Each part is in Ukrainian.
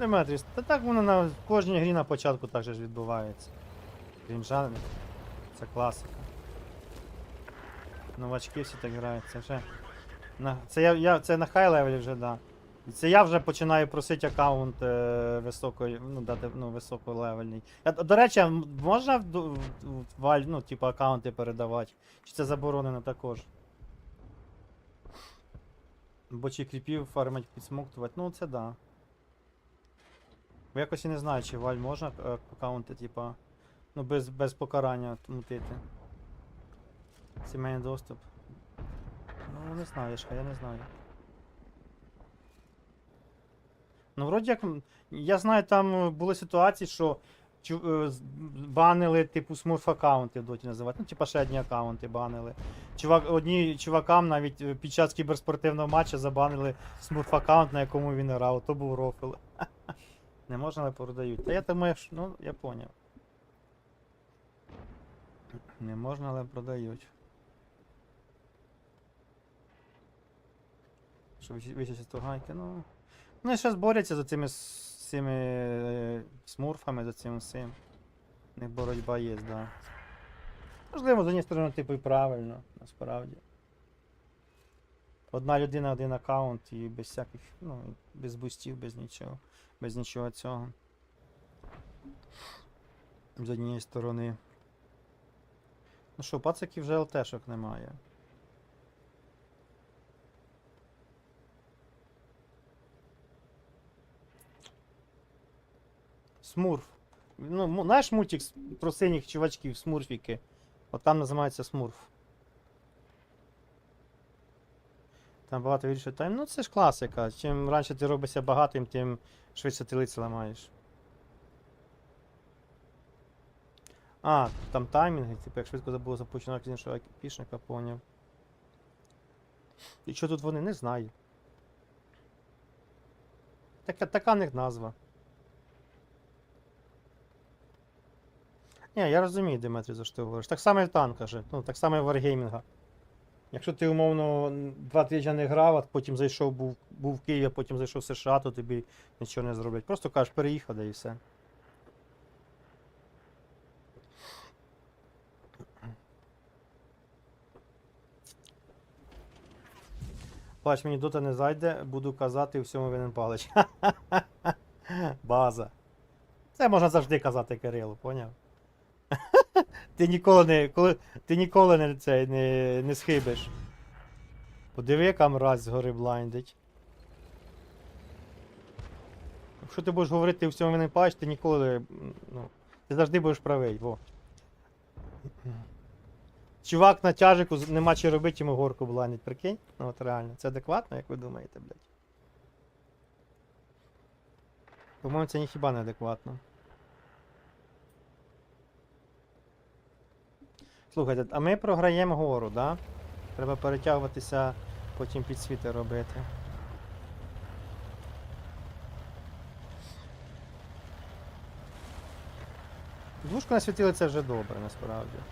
Деметріс, та так воно на кожній грі на початку так же ж відбувається. Крінжа, це класика. Новачки всі так грають, це вже. На, це, я, я, це на хай левелі вже, да. І Це я вже починаю просити аккаунт е, високої, ну, дати, ну, високолевельний. Я, до речі, можна в, в, в, ну, типу, аккаунти передавати? Чи це заборонено також? Бо кріпів фармить підсмоктувати? Ну, це да. Бо якось і не знаю, чи валь можна е, аккаунти, типа. Ну, без, без покарання мутити. Сімейний доступ. Ну, не знаю, Ішка, я не знаю. Ну, вроді як. Я знаю, там е, були ситуації, що е, банили, типу, смурф аккаунти в доті називати. Ну, типа ще одні аккаунти банили. Чувак, одні чувакам навіть під час кіберспортивного матчу забанили смурф аккаунт, на якому він грав, то був рофл. Не можна, але продають. Та я думаю, що, ну, я поняв. Не можна, але продають. Що висять гайки, ну. Вони зараз борються за цими, цими е, смурфами, за цим всім. У них боротьба є, да. Можливо, з однієї сторони, типу, і правильно, насправді. Одна людина, один аккаунт і без всяких, ну, без бустів, без нічого. Без нічого цього. З однієї сторони. Ну що, пацаків вже ЛТшок немає. Смурф. Ну, знаєш мультик про синіх чувачків, смурфіки? От там називається смурф. Там багато вирішує тайм. Ну це ж класика. Чим раніше ти робишся багатим, тим швидше ти лиця ламаєш. А, там таймінги, типу, як швидко забув започинати з іншого пішника, поняв. І що тут вони, не знаю. Така, така в них назва. Ні, я розумію, Димитрій, за що ти говориш. Так само і в танка же. Ну, так само і в Wargaming. Якщо ти умовно два тижні не грав, а потім зайшов, був, був в Києві, а потім зайшов в США, то тобі нічого не зроблять. Просто кажеш, переїхав, да і все. Плач, мені дота не зайде, буду казати всьому винен палич. База. Це можна завжди казати Кирилу, поняв? Ти ніколи не. Коли, ти ніколи не, це, не, не схибиш. Подиви, яка мразь згори блайндить. Якщо ти будеш говорити у всьому винен палич, ти ніколи. Ну, ти завжди будеш правий, во. Чувак на тяжику нема чи робити, йому горку бланить, прикинь? Ну от реально. Це адекватно, як ви думаєте, блядь? По-моєму, це ніхіба не адекватно. Слухайте, а ми програємо гору, да? Треба перетягуватися, потім підсвіти робити. Двушку насвітили це вже добре, насправді. Ну, е,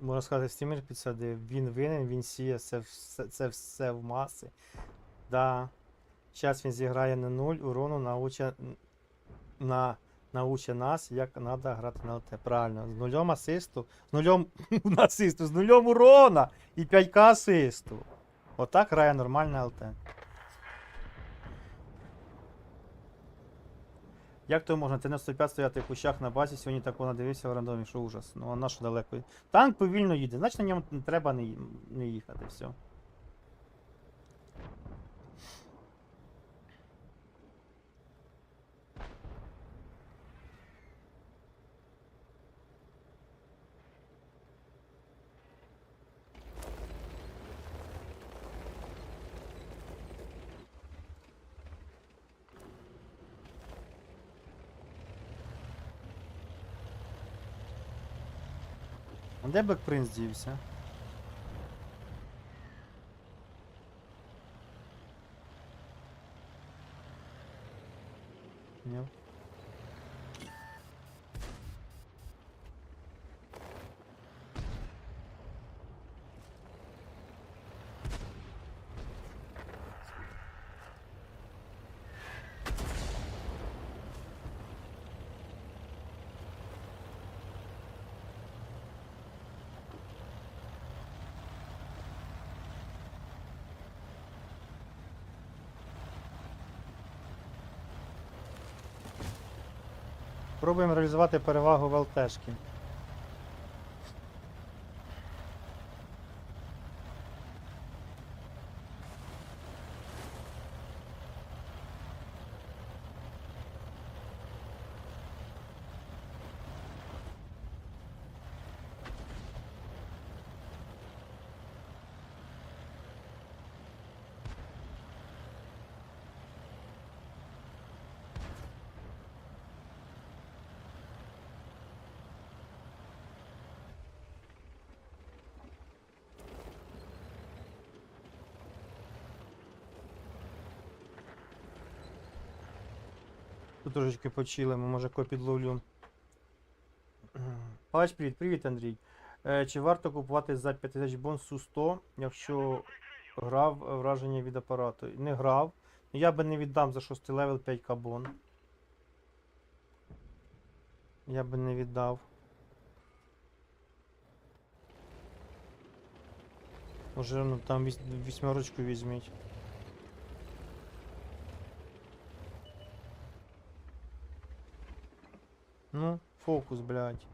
Можна сказати, Стімер підсадив. Він винен, він сіє це все, це все в маси. Да. Зараз він зіграє на нуль, урону науче, на, науче нас, як треба грати на ЛТ. Правильно. З нульом асисту. З нульом асисту, з нульом урона і 5к асисту. Отак грає нормальна ЛТ. Як то можна? Ти на 105 стояти в кущах на базі, сьогодні так надивився дивився в рандомі, що ужас. Ну а на що далеко? Танк повільно їде, значить на ньому треба не їхати, все. А де Prince дівся? Ні. Пробуємо реалізувати перевагу в Тут трошечки почилимо, може кого підловлю. Палач, привіт, привіт, Андрій. Е, чи варто купувати за 5000 бон Су-100, якщо грав враження від апарату? Не грав. Я би не віддам за 6 левел 5 кабон. Я би не віддав. Може, ну там вісь- вісьмерочку візьміть. Ну, фокус, блядь.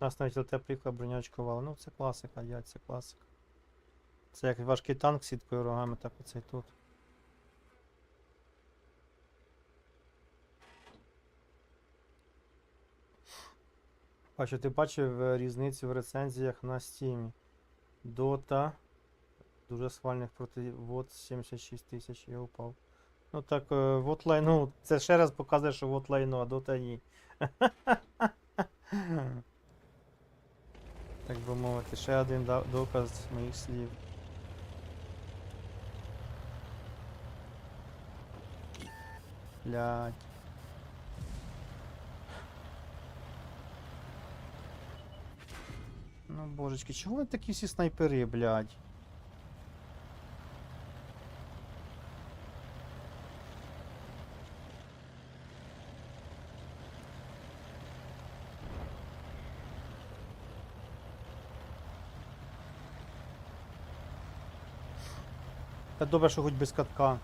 Нас навіть ЛТ плівка броня очкувала. Ну, це класика, дядь, це класика. Це як важкий танк сіткою рогами, так оцей тут. Бачу, ти бачив е, різницю в рецензіях на стімі. Дота. Дуже схвальних проти вот 76 тисяч я упав. Ну так, е, вот лайну. Це ще раз показує, що вот лайно, а дота ні. Так би мовити, ще один доказ моїх слів. Блядь. Ну божечки, чого ви такі всі снайпери, блядь? Та добре, що хоч без катка.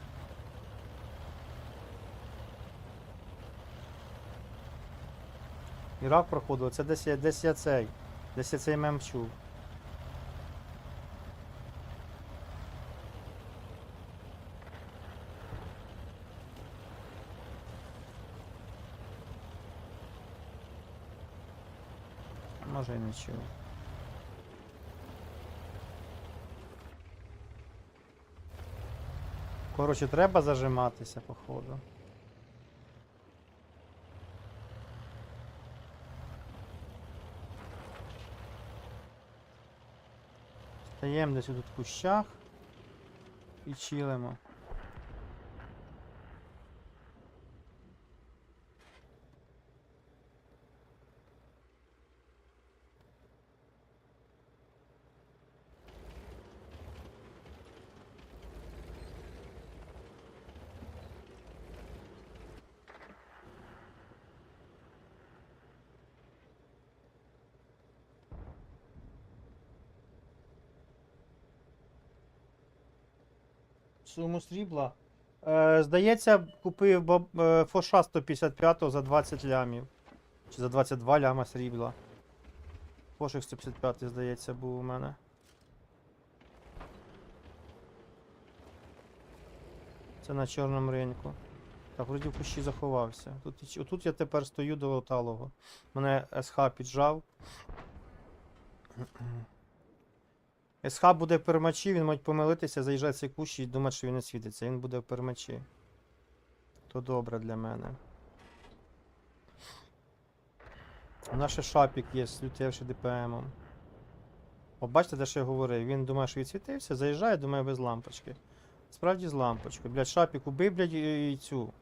Ірак проходив, це десь я, десь я цей. Десь я цей мем чув. Може і не чув. Коротше, треба зажиматися, походу. Стаємо десь тут в кущах і чилимо. Суму срібла. Е, здається, купив баб- е, Фоша 155 за 20 лямів. Чи за 22 ляма срібла. Фошик 155, здається, був у мене. Це на чорному ринку. Так, вроді в кущі заховався. Тут, отут я тепер стою до лоталого. Мене СХ піджав. СХ буде в пермачі, він може помилитися, заїжджати в цей кущ і думати, що він не світиться. Він буде в пермачі. То добре для мене. У нас ще шапік є, слютевши ДПМом. О, бачите, де що я говорив? Він думає, що відсвітився, заїжджає, думає без лампочки. Справді з лампочкою. Блядь, шапік убив, блядь, і, і цю.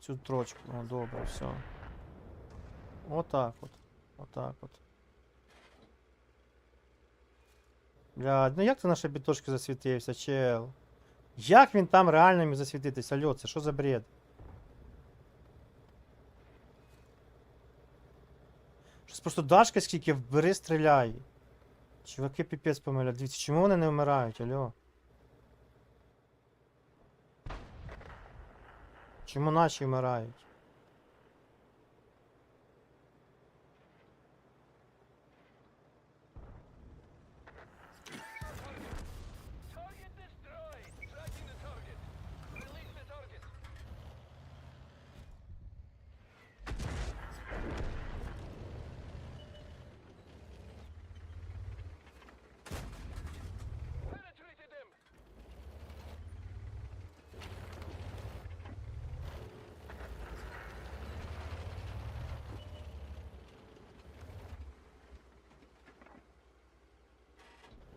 Цю трочку. О, добре, все. Отак от. Отак от. Блядь, ну як ти на шабітошки засвітився, чел? Як він там реально міг засвітитися? Алло, це що за бред? Щось просто дашка скільки вбери, стріляй. Чуваки піпець помиляють. Дивіться, чому вони не вмирають, алло? Чому наші вмирають?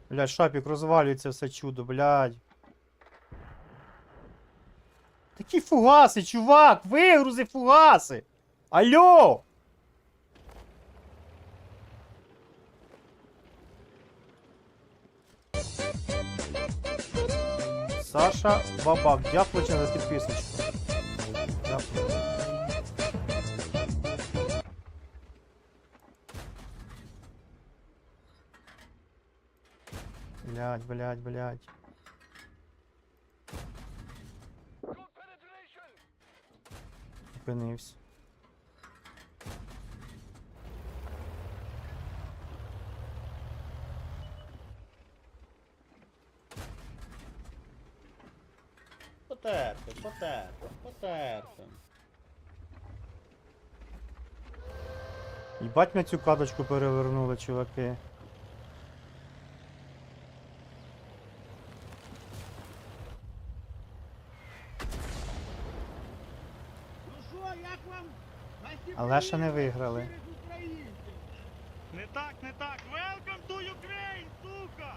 Блядь, шапік розвалюється все чудо, блядь. Такі фугаси, чувак! Вигрузи фугаси! Алло! Саша Бабак, дякую за підписочку. Дякую. Блядь. Good penetration! Зупинився. Потерпи, потерпи, потерпи. Їбать ми цю кадочку перевернули, чуваки. Ну що, як вам? Але ще не виграли. Не так, не так. Welcome to Ukraine, сука!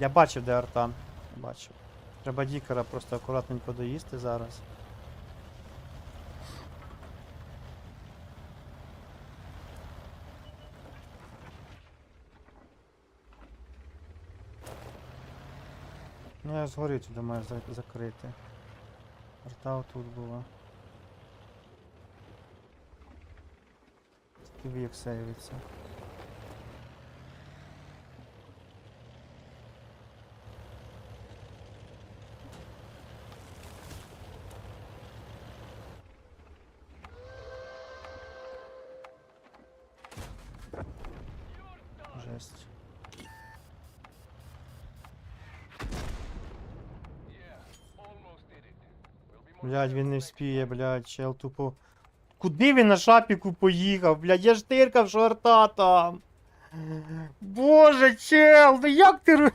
Я бачив, де арта. Бачив. Треба дікера просто акуратненько доїсти зараз. Ну я згорю туди маю закрити. Арта отут була. Як сейвиться. Жесть. Блядь, він не вспіє, блядь, чел тупо. Куди він на шапіку поїхав? Блядь, я ж тиркав, що арта там. Боже, чел, ну як ти.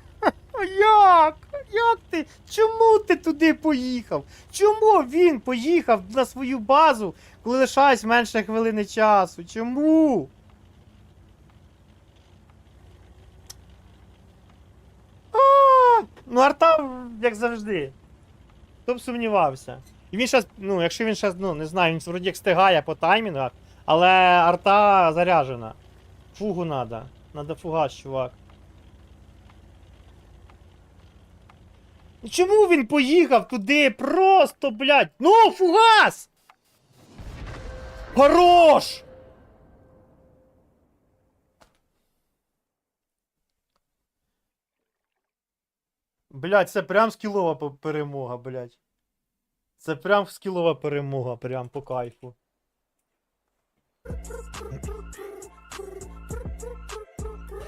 Як? Як ти? Чому ти туди поїхав? Чому він поїхав на свою базу, коли лишається менше хвилини часу? Чому? А, ну арта, як завжди. Хто б сумнівався. І він щас, ну, якщо він щас, ну, не знаю, він вроді як стигає по таймінгах, але арта заряжена. Фугу надо. Надо фугас, чувак. Ну Чому він поїхав туди? Просто, блядь. Ну, фугас! Хорош! Блядь, це прям скілова перемога, блядь. Це прям скілова перемога, прям по кайфу.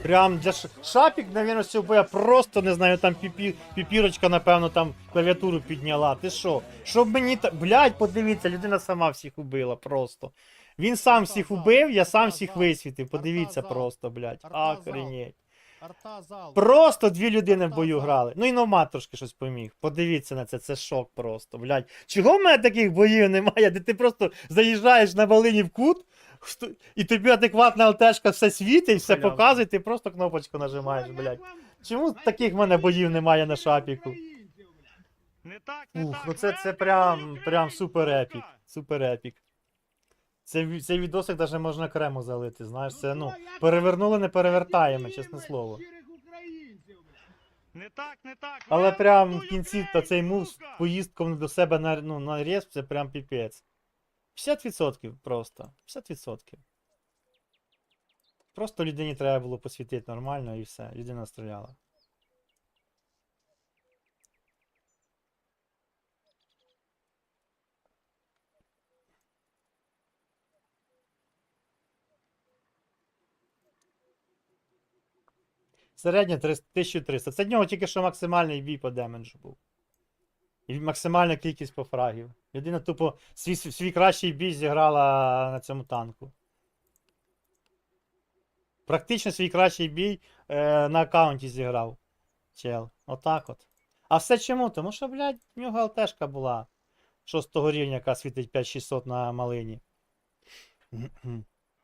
Прям для ш... шапік, з цього боя просто не знаю, там піпі... піпірочка, напевно, там клавіатуру підняла. Ти що? Щоб мені та. Блять, подивіться, людина сама всіх убила просто. Він сам всіх убив, я сам всіх висвітив. Подивіться просто, блять. Охренеть. Просто дві людини в бою грали. Ну і Номад трошки щось поміг. Подивіться на це, це шок просто, блядь. Чого в мене таких боїв немає, де ти просто заїжджаєш на Волині в кут, і тобі адекватна ЛТшка все світить, все показує, ти просто кнопочку нажимаєш, блядь. Чому таких в мене боїв немає на шапіку? Не так, не Ух, ну це, це прям, прям супер епік. Супер епік. Цей, цей відосик навіть можна окремо залити, знаєш, це ну, перевернули, не перевертаємо, чесне слово. Не так, не так. Але прям в кінці та цей мув з поїздком до себе на, ну, на рез, це прям піпець. 50% просто. 50%. Просто людині треба було посвітити нормально і все. Людина стріляла. Середня 1300. Це в нього тільки що максимальний бій по демеджу був. І максимальна кількість по фрагів. Людина тупо свій, свій кращий бій зіграла на цьому танку. Практично свій кращий бій е, на аккаунті зіграв. Чел. Отак от. А все чому? Тому що, блядь, в нього ЛТшка була. Шостого рівня, яка світить 5600 на малині.